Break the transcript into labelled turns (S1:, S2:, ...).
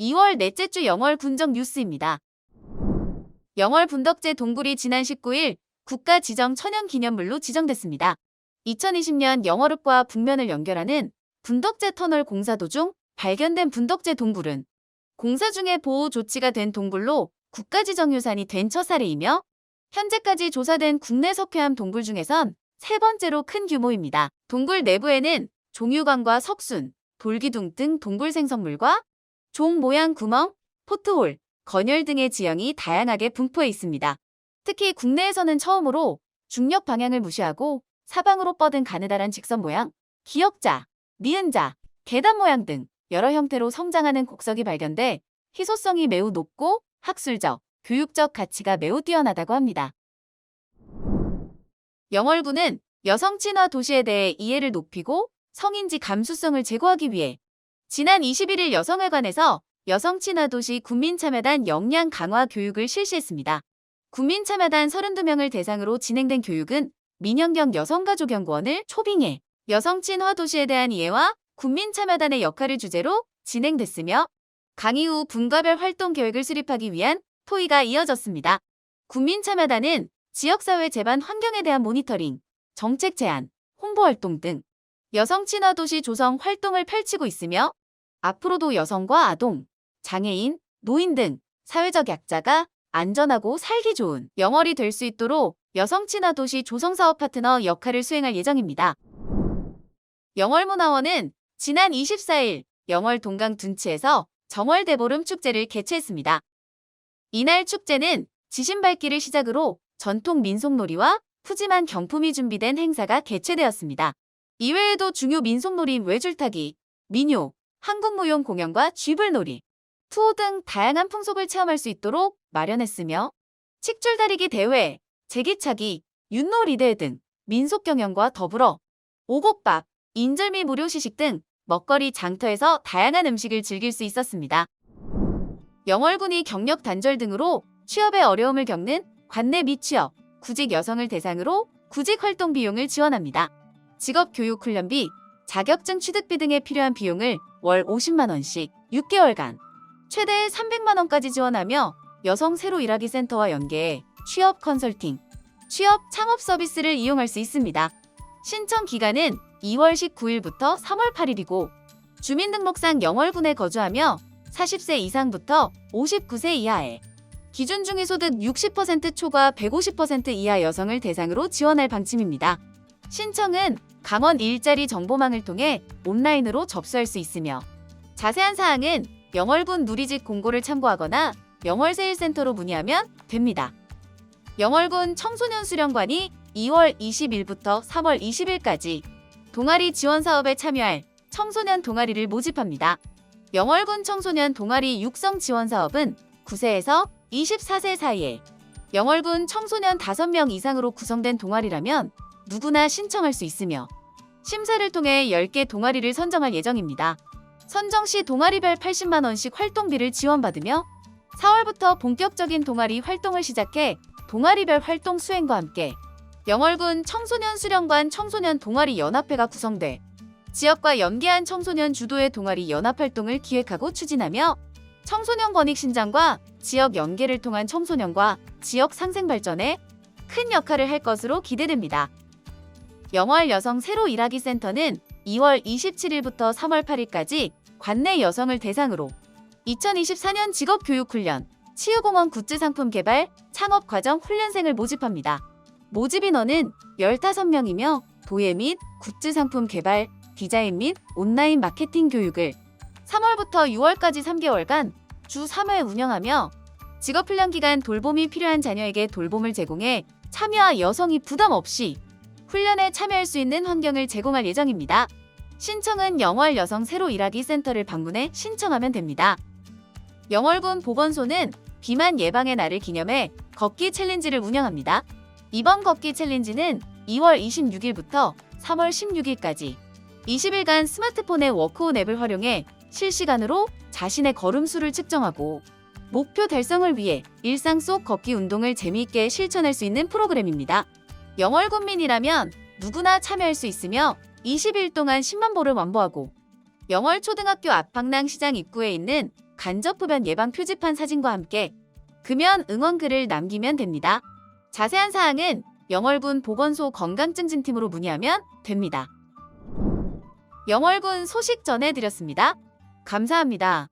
S1: 2월 넷째 주 영월 군정 뉴스입니다. 영월 분덕제 동굴이 지난 19일 국가 지정 천연 기념물로 지정됐습니다. 2020년 영월읍과 북면을 연결하는 분덕제 터널 공사 도중 발견된 분덕제 동굴은 공사 중에 보호 조치가 된 동굴로 국가 지정 유산이 된 첫 사례이며 현재까지 조사된 국내 석회암 동굴 중에선 세 번째로 큰 규모입니다. 동굴 내부에는 종유관과 석순, 돌기둥 등 동굴 생성물과 종 모양 구멍, 포트홀, 건열 등의 지형이 다양하게 분포해 있습니다. 특히 국내에서는 처음으로 중력 방향을 무시하고 사방으로 뻗은 가느다란 직선 모양, 기역자, 니은자, 계단 모양 등 여러 형태로 성장하는 곡석이 발견돼 희소성이 매우 높고 학술적, 교육적 가치가 매우 뛰어나다고 합니다. 영월군은 여성 친화 도시에 대해 이해를 높이고 성인지 감수성을 제고하기 위해 지난 21일 여성회관에서 여성 친화 도시 국민참여단 역량 강화 교육을 실시했습니다. 국민참여단 32명을 대상으로 진행된 교육은 민영경 여성가족연구원을 초빙해 여성 친화 도시에 대한 이해와 국민참여단의 역할을 주제로 진행됐으며 강의 후 분과별 활동 계획을 수립하기 위한 토의가 이어졌습니다. 국민참여단은 지역사회 재반 환경에 대한 모니터링, 정책 제안, 홍보 활동 등 여성 친화 도시 조성 활동을 펼치고 있으며 앞으로도 여성과 아동, 장애인, 노인 등 사회적 약자가 안전하고 살기 좋은 영월이 될 수 있도록 여성 친화 도시 조성 사업 파트너 역할을 수행할 예정입니다. 영월문화원은 지난 24일 영월 동강 둔치에서 정월 대보름 축제를 개최했습니다. 이날 축제는 지신밟기를 시작으로 전통 민속놀이와 푸짐한 경품이 준비된 행사가 개최되었습니다. 이외에도 중요 민속놀이인 외줄타기, 민요, 한국무용 공연과 쥐불놀이, 투호 등 다양한 풍속을 체험할 수 있도록 마련했으며 칡줄다리기 대회, 제기차기, 윷놀이대 등 민속 경연과 더불어 오곡밥, 인절미 무료 시식 등 먹거리 장터에서 다양한 음식을 즐길 수 있었습니다. 영월군이 경력 단절 등으로 취업에 어려움을 겪는 관내 미취업, 구직 여성을 대상으로 구직 활동 비용을 지원합니다. 직업 교육 훈련비, 자격증 취득비 등에 필요한 비용을 월 50만 원씩 6개월간 최대 300만 원까지 지원하며 여성 새로 일하기 센터와 연계해 취업 컨설팅, 취업 창업 서비스를 이용할 수 있습니다. 신청 기간은 2월 19일부터 3월 8일이고 주민등록상 영월군에 거주하며 40세 이상부터 59세 이하에 기준 중위소득 60% 초과 150% 이하 여성을 대상으로 지원할 방침입니다. 신청은 강원 일자리 정보망을 통해 온라인으로 접수할 수 있으며 자세한 사항은 영월군 누리집 공고를 참고하거나 영월세일센터로 문의하면 됩니다. 영월군 청소년 수련관이 2월 20일부터 3월 20일까지 동아리 지원 사업에 참여할 청소년 동아리를 모집합니다. 영월군 청소년 동아리 육성 지원 사업은 9세에서 24세 사이에 영월군 청소년 5명 이상으로 구성된 동아리라면 누구나 신청할 수 있으며 심사를 통해 10개 동아리를 선정할 예정입니다. 선정 시 동아리별 80만 원씩 활동비를 지원받으며 4월부터 본격적인 동아리 활동을 시작해 동아리별 활동 수행과 함께 영월군 청소년 수련관 청소년 동아리 연합회가 구성돼 지역과 연계한 청소년 주도의 동아리 연합 활동을 기획하고 추진하며 청소년 권익 신장과 지역 연계를 통한 청소년과 지역 상생 발전에 큰 역할을 할 것으로 기대됩니다. 영월 여성 새로 일하기 센터는 2월 27일부터 3월 8일까지 관내 여성을 대상으로 2024년 직업교육훈련, 치유공원 굿즈 상품 개발, 창업 과정 훈련생을 모집합니다. 모집 인원은 15명이며 도예 및 굿즈 상품 개발, 디자인 및 온라인 마케팅 교육을 3월부터 6월까지 3개월간 주 3회 운영하며 직업훈련 기간 돌봄이 필요한 자녀에게 돌봄을 제공해 참여와 여성이 부담 없이 훈련에 참여할 수 있는 환경을 제공할 예정입니다. 신청은 영월 여성 새로 일하기 센터를 방문해 신청하면 됩니다. 영월군 보건소는 비만 예방의 날을 기념해 걷기 챌린지를 운영합니다. 이번 걷기 챌린지는 2월 26일부터 3월 16일까지 20일간 스마트폰의 워크온 앱을 활용해 실시간으로 자신의 걸음수를 측정하고 목표 달성을 위해 일상 속 걷기 운동을 재미있게 실천할 수 있는 프로그램입니다. 영월 군민이라면 누구나 참여할 수 있으며 20일 동안 10만 보를 완보하고 영월 초등학교 앞방랑 시장 입구에 있는 간접 흡연 예방 표지판 사진과 함께 금연 응원글을 남기면 됩니다. 자세한 사항은 영월군 보건소 건강증진팀으로 문의하면 됩니다. 영월군 소식 전해드렸습니다. 감사합니다.